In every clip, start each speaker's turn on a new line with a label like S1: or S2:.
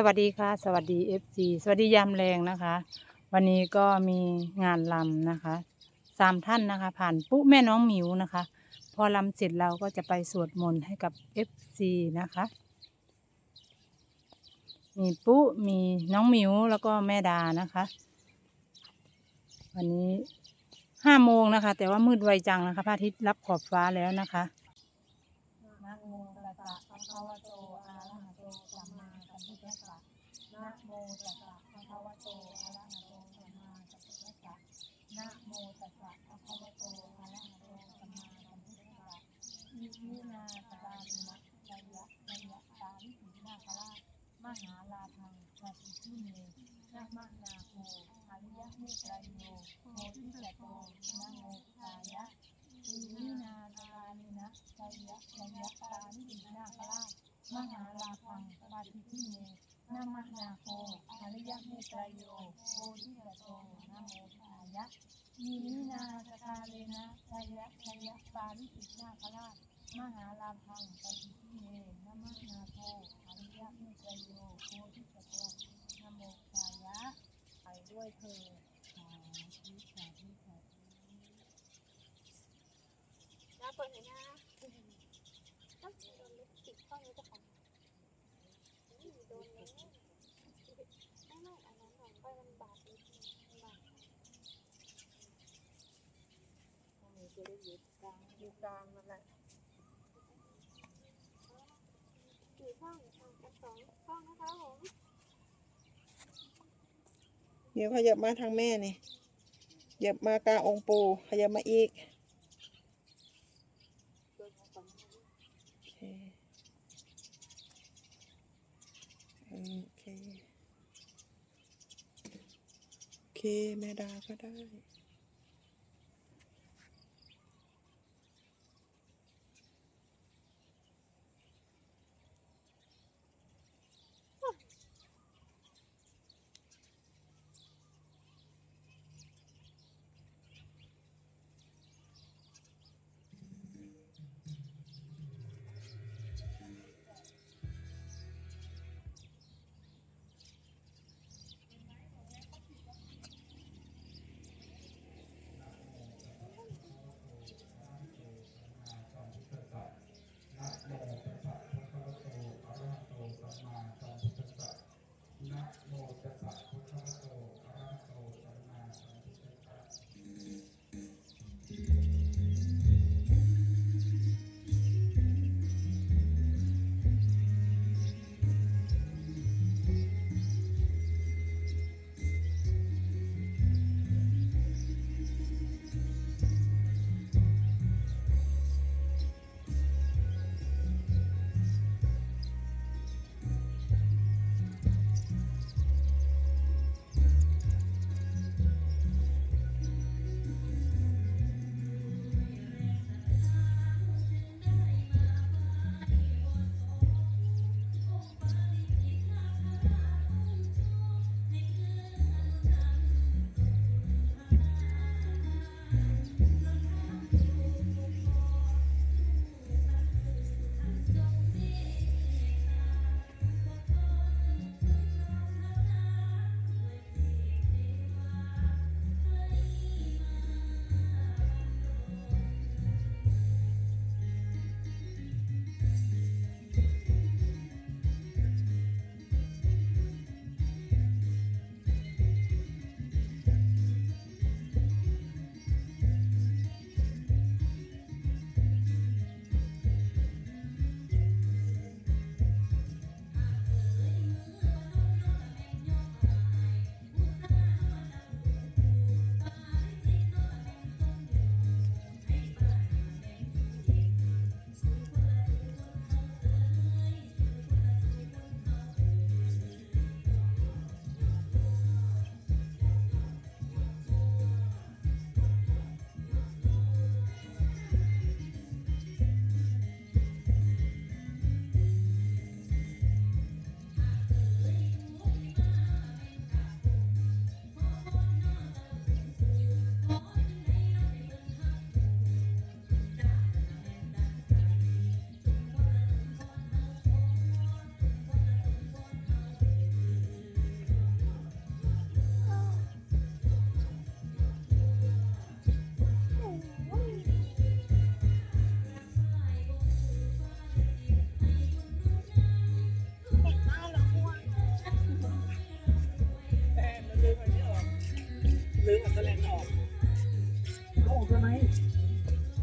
S1: สวัสดีค่ะ สวัสดี FC สวัสดียามแรงนะคะ วันนี้ก็มีงานลำนะคะสามท่านนะคะ ผ่านปุ๊แม่น้องหมิวนะคะ พอลำเสร็จเราก็จะไปสวดมนต์ให้กับ FC นะคะ มีปุ๊มีน้องหมิวแล้วก็แม่ดานะคะ วันนี้ห้าโมงนะคะ แต่ว่ามืดไวจังนะคะพระอาทิตย์รับขอบฟ้าแล้วนะคะนะโมตัสสะภะคะวะโตอะระหะโตสัมมาสัมพุทธัสสะนะโม ตัสสะภะคะวะโตอะระหะโตสัมมาสัมพุทธัสสะนะโมตัสสะภะคะวะโตอะระหะโตสัมมาสัมพุทธัสสะอิมินาสกาลินะชยะชยะตาลิสีนาคราชมหาลาภังนาทิที่เมนะมะนาโคอริยะเมตรายโยโมทิสโตนะโมตายะอิมินาทานินะชัยยะชัยยะตานิสีนาคราชมหาลาภังนาทิที่เม นะมะนาโคอริยะเมตรายโยโมทิสโตนะโมตายะอิมินาทาเลนะชัยะชัยะตานิสีนาคราชมหาลาภังปฏิทิเมนะมะนาโคอริยะเมตโยโพธิสัตว์นะโมตายะไปด้วยเธอสาธุสาธุสาธุ
S2: น้าเปิดหน่อยนะต้องโดนลิปสติกเข้าในเจ้าของ โดนแล้วไม่ไม่อันนั้นหน่อยไปมันบาดนิดนึงมันบาด
S1: จะได้อยู่กลางอยู่กลางนั่นแหละ
S2: กี่ช่องอะอันสองช่องนะคะผม
S3: เดี๋ยวขยับมาทางแม่นี่ขยับมากลางองค์ปูขยับมาอีกโอเคโอเค โอ เค แม่ดาก็ได้
S4: โมตัสสะ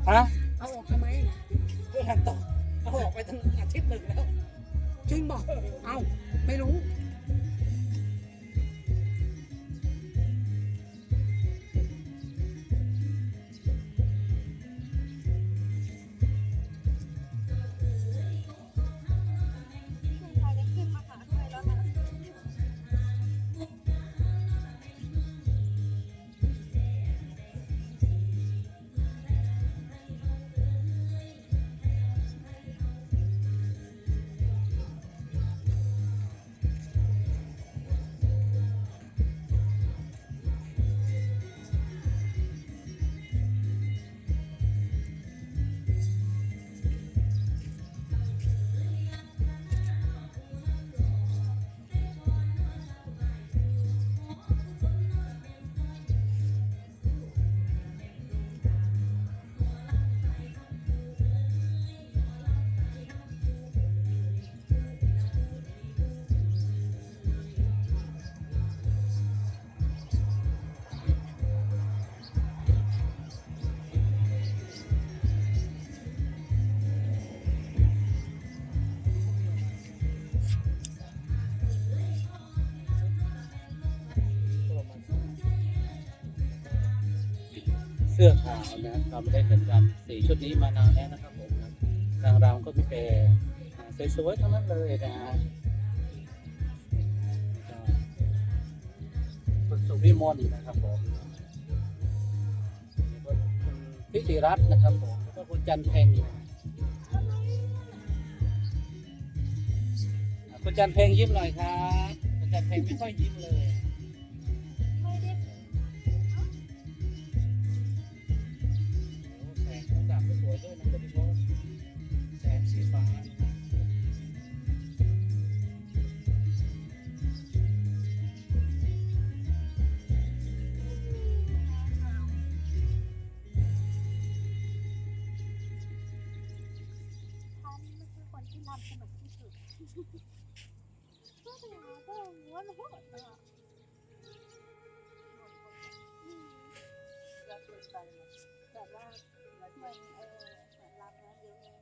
S5: ฮะ
S4: เอาออกทำไมเพื่อหันต่อเอาออกไปตั้งอาทิตย์า
S2: วนะ
S5: เราไม่ได้เห็นกันสีชุดนี้มานานแล้วนะครับผมนะนางรำก็มีแต่สวยๆทั้งนั้นเลยนะฮะคุณสุวิมลนะครับผมนี่ก็คุณพิธิรัตน์นะครับผมแล้วก็คุณจันเพ็งอ่คุณจันเพ็งยิ้มหน่อยครับคุณจันเพ็งไม่ค่อยยิ้มเลย
S2: ไม่ใช่นที่รำสนุกที่สุดก็แต่ก็ม้นโหดอะอืมแบบว่าเหมือนเออเหมือนรำนะเดี๋ยวนี้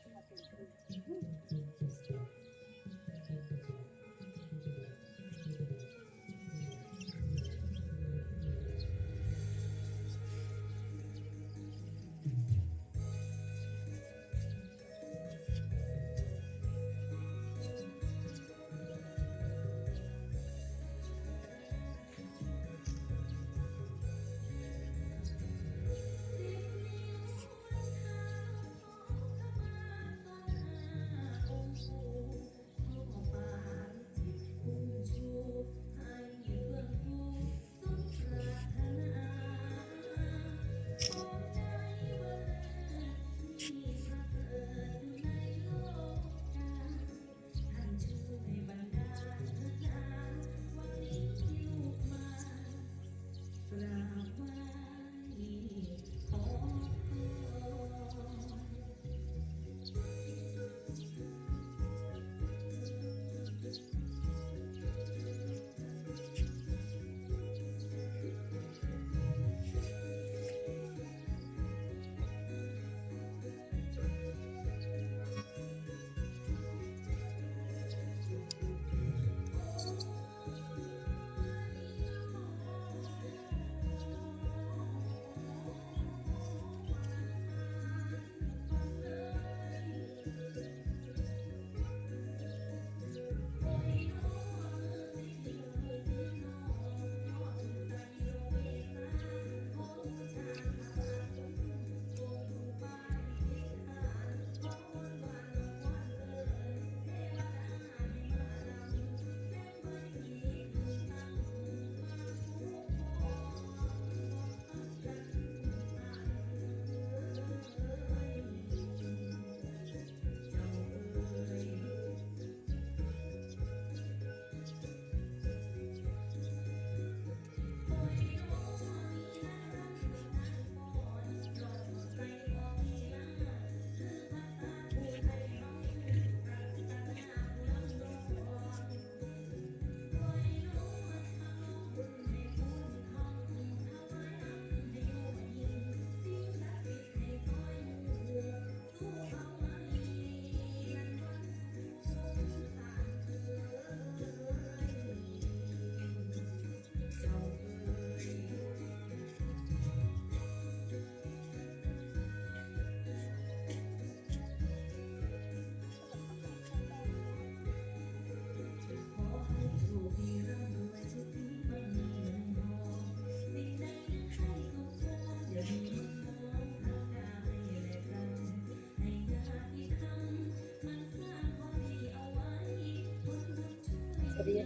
S4: สวัสดีเอฟซี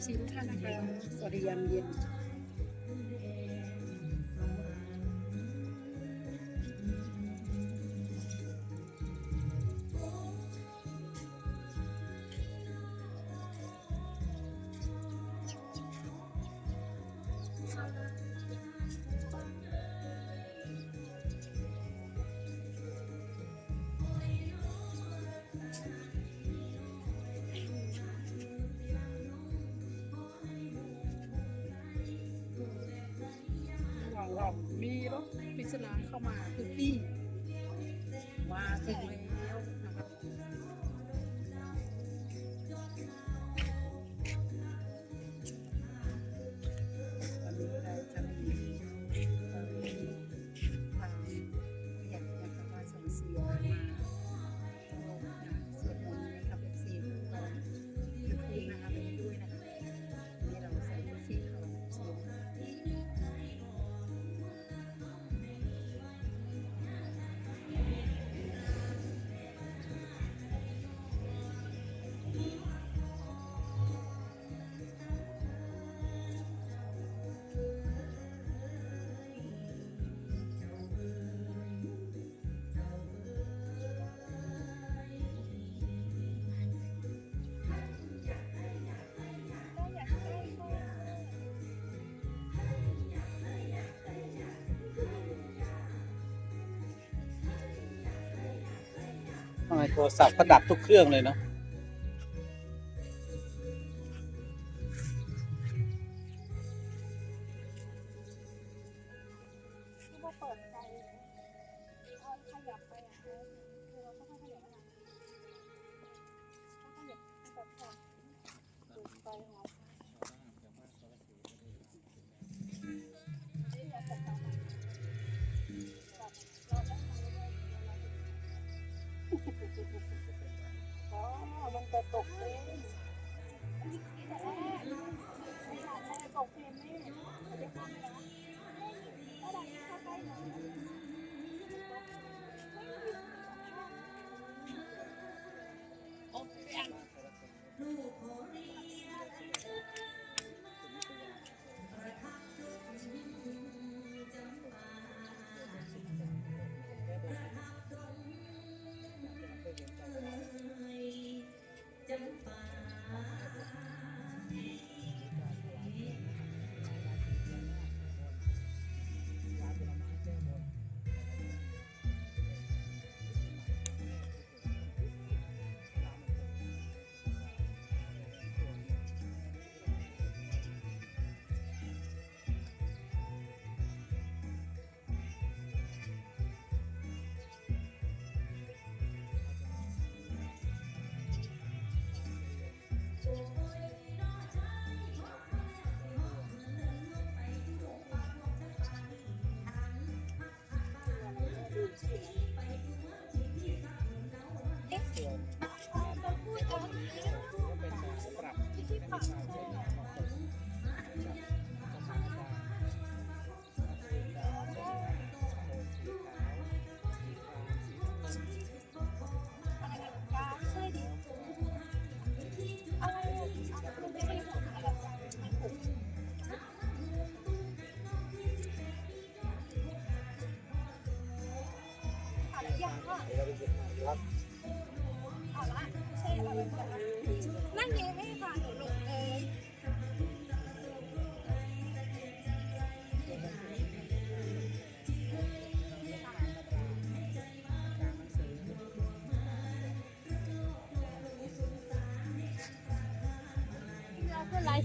S4: ทุกท่านนะคะสวัสดียามเย็น เข้ามาคือพี่
S5: โทรศัพท์ก็ดับทุกเครื่องเลยเนาะ
S2: จะตกเลยแต่แรกไม่หลานแม่ตกเฟรมนี่เขาจะทำอะไรนะถ้าเราเข้าใกล้หน่อ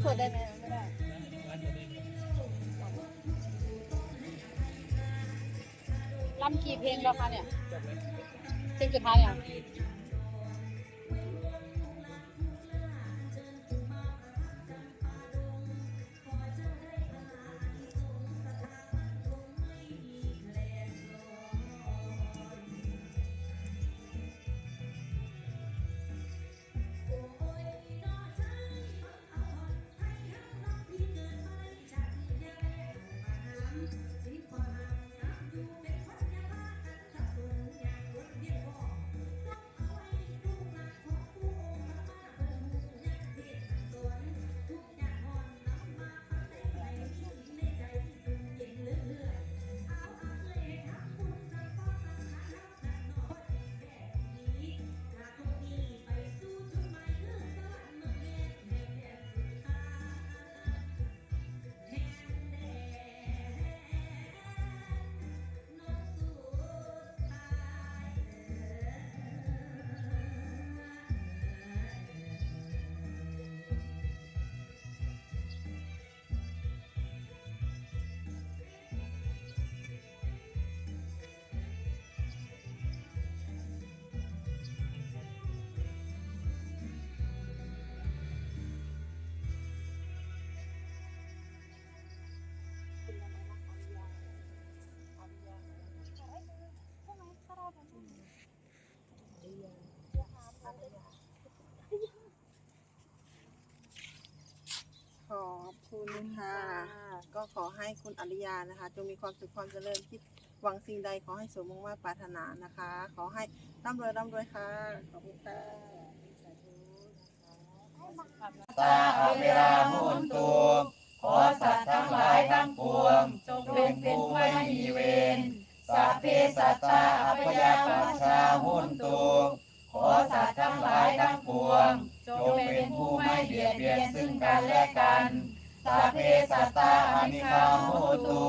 S2: สดได้ไหมไม่ได้
S1: รำกี่เพลงแล้วคะเนี่ยเพลงสุดท้ายอะ
S3: คุณค่ะ ก็ขอให้คุณอริยานะคะ จงมีความสุขความเจริญคิดหวังสิ่งใดขอให้สมมุ่งมา่ปรารถนานะคะ ขอให้ร่ำรวยร่ำรวยค่ะ ขอบคุณค่ะ
S6: ตาอเวรามุนตุขอสัตว์ทั้งหลายทั้งปวงจงเป็นผู้ไม่มีเวรสัพเพสัตตาอัพยาปัชชาหุนตุขอสัตว์ทั้งหลายทั้งปวงจงเป็นผู้ไม่เบียดเบียนซึ่งกันและกัน สัพเพสัตตาอนิคาโหตุ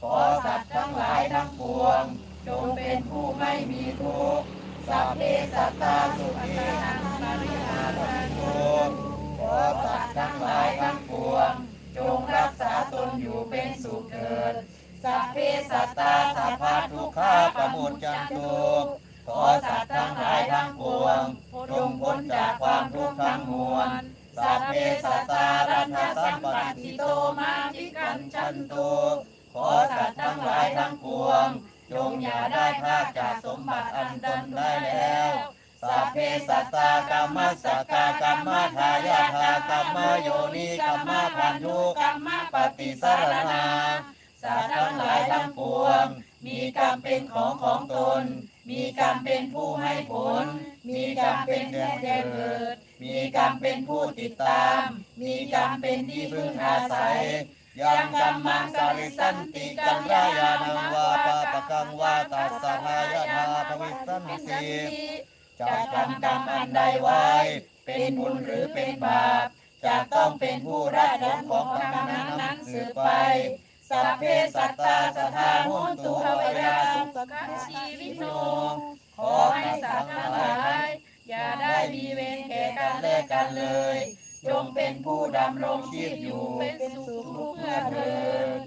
S6: ขอสัตว์ทั้งหลายทั้งปวง จงเป็นผู้ไม่มีทุกข์สัพเพสัตตาสุขีนังปริหารันตุขอสัตว์ทั้งหลายทั้งปวง จงรักษาตนอยู่เป็นสุขเถิดสัพเพสัตตาสัพพะทุกขาปมุจจันตุขอสัตว์ทั้งหลายทั้งปวง จงพ้นจากความทุกข์ทั้งมวล สัพเพสัตตารันสัมปติโตมาวิกันจันตุขอสัตว์ทั้งหลายทั้งปวง จงอย่าได้พลากจากสมบัติอันตนได้แล้วสัพเพสัตตากรรมสักกากรรมทายาทากรรมโยนิกรรมพันธุกรรมปฏิสารนาสัตว์ทั้งหลายทั้งปวง มีกรรมเป็นของของตน มีกรรมเป็นผู้ให้ผล มีกรรมเป็นแก่เกิด มีกรรมเป็นผู้ติดตาม มีกรรมเป็นที่พึ่งอาศัย ยังกรรมังสริสันติกัลรายานังวาปาปะกังวาตัสสะทายาทาภวิสันติจะทำกรรมอันใดไว้ เป็นบุญหรือเป็นบาปจะต้องเป็นผู้รับผลของกรรมนั้นนั้นสืบไป สัพเพสัตตาสถาหุนตุเวราสุขังชีวิโนขอให้สัตว์ทั้งหลาย อย่าได้มีเวรแก่กันและกันเลย จงเป็นผู้ดำรงชีพอยู่เป็นสุขทุกข์เมื่อเทิน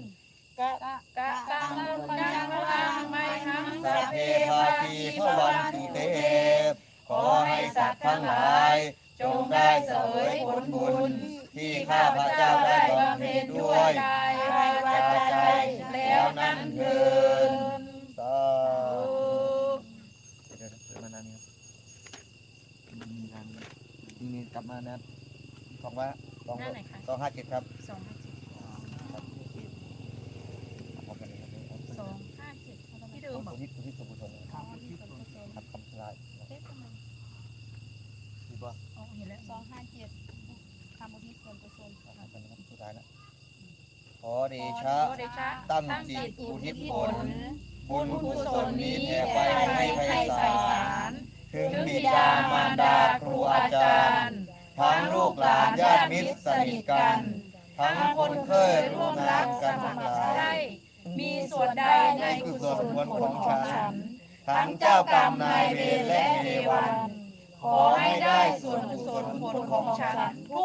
S6: กะกะตังกังลังไม่หังสัพเพภาคีพวันตุเตขอให้สัตว์ทั้งหลาย จงได้เสวยผลบุญ ที่ข้าพเจ้าได้บำเพ็ญด้วยกายวาจาใจแล้วนั้นเถิด
S3: สาธุเดี๋ยวเดี๋ยวมานานนี้ครับมีงาน มีนี่กลับมานะสองว่าสอง
S1: หน้าไหนคะ
S3: สองห้าเจ็ดครับ
S1: สองห้าเจ็ด
S3: ครับพร้อมกันเลยครับ
S1: สองห้าเจ็ดที่ดู
S3: อุทิศอุทิศส่วนกุศลครับครับคำสลาย
S1: เอ๊ะทำไม
S3: ดีป่ะ
S1: อ๋อเห็นแล้ว
S2: สองห้าเจ็ดทำอุทิศส่วนกุศล
S3: ครับเป็นครับสุดท้ายแล้วขอเดชะ
S1: ขอเดชะ
S3: ตั้งจิตอุทิศผล บุญ
S1: บุญ
S3: กุ
S1: กุ
S3: ศ
S1: ศ
S3: ล
S1: ล
S3: นี้
S1: นี้
S3: แผ่
S1: แผ่
S3: ไป
S1: ไป
S3: ให้
S1: ให้
S3: ไพ
S1: ไพ
S3: ศา
S1: ศา
S3: ล
S1: ล
S3: ถึงบิดา
S1: มาร
S3: ดา
S1: ดา
S3: ครูอาจา
S1: ร
S3: ย์ ทั้งลูกหลานญาติมิตรสนิทกัน ทั้งคนเคยร่วมรักกันทั้งหลาย
S1: มีส่วนใดในกุศลผลของฉัน
S3: ทั้งเจ้ากรรมนายเวรและเทวัน
S1: ขอให้ได้ส่วนกุศลผลของฉัน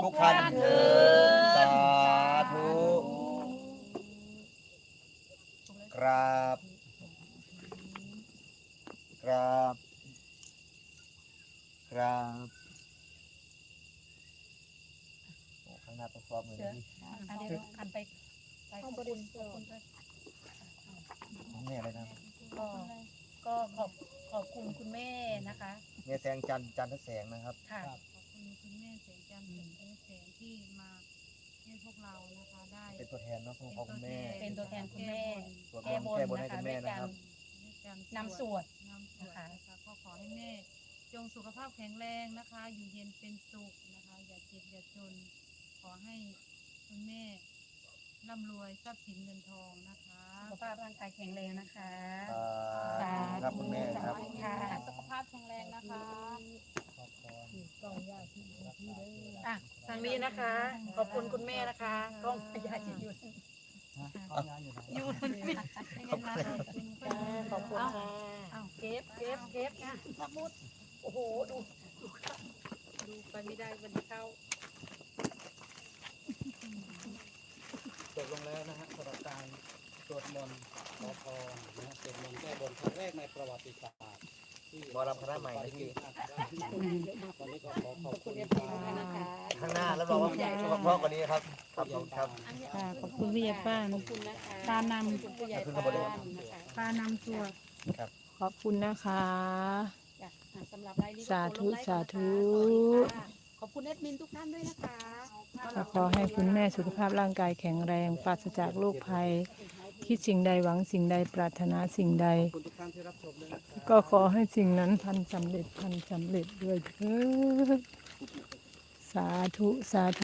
S1: ทุกท่านเถิ
S3: สาธุกราบกราบ กราบโอ้ข้างหน้าต้องซ้อมเลยนะพี่
S1: อันเดียวอันไปไปขอบคุณขอบคุณด้วย
S3: แม่อะไรนะ
S1: ก็ก็ขอบขอบคุณคุณแม่นะคะ
S3: แม่แสงจันทร์จันทร์แสงนะครับ
S1: ค่ะ
S7: ขอบคุณคุณแม่แสงจันทร์เป็นแสงที่มาให้พวกเรานะคะ ได้
S3: เป็นตัวแทนเนาะของพ่อคุณแม่
S1: เป็นตัวแทนคุณแม่
S3: สวดม
S1: แก้
S3: นต์
S1: บน
S3: แก้บนให้
S1: นะคะ
S3: คุณแม่
S1: ด้วย
S3: นะ
S1: กั
S3: ครับ
S1: นนำสวด
S7: น้ำสวด
S1: นะคะ
S7: นะคะก็ขอให้แม่ จงสุขภาพแข็งแรงนะคะ อยู่เย็นเป็นสุขนะคะ อย่าเจ็บอย่าจน ขอให้คุณแม่ร่ำรวยทรัพย์สินเงินทองนะคะ
S1: สุขภาพร่างกายแข็งแรงนะคะ
S3: สาธุครับคุณแม่ครับ
S1: ค่ะ
S2: สุขภาพแข็งแรงนะคะ
S1: อะทางนี้นะคะ ขอบคุณคุณแม่นะคะกล้องพยาจิตอยู่อยู่นี่ขอบคุณขอบคุณค่ะอ้าวเก็บเก็บเก็บนะสมุด โอ้โห ดู ดูค่ะดูไปไม่ได้มันเข้า
S5: จบลงแล้วนะฮะสำหรับการสวดมนต์ขอพรนะฮะสวดมนต์แก้บนครั้งแรกในประวัติศาสตร์ที่
S3: หมอรำคณะใหม่นะพี่
S5: วันนี้ก็ขอขอบคุณนะคะ
S3: ข้างหน้าแล้วบอกว่าชอบพ่อกว่านี้ครับ ครับผมครับ
S1: ค่ะขอบคุณพี่ยาป้านปานำ
S2: ผู้ใหญ่
S3: ขอบคุณครับ
S2: บ้านนะคะ
S1: ปานำตัว
S3: ครับ
S1: ขอบคุณนะคะ
S8: หรับรายนี้ก็
S1: สาธุ
S8: กดลงไลค์
S1: สาธุ
S8: ก่อนนะคะสวัสดีค่ะขอบคุณแอดมินทุกท่านด้วยนะคะ
S1: ก็ขอให้คุณแม่สุขภาพร่างกายแข็งแรง ปราศจากโรคภัย คิดสิ่งใดหวังสิ่งใดปรารถนาสิ่งใด
S5: ขอบคุณทุกท่านที่รับชมด้วยนะครับ
S1: ก็ขอให้สิ่งนั้นพันสำเร็จพันสำเร็จด้วยเถิดสาธุสาธุ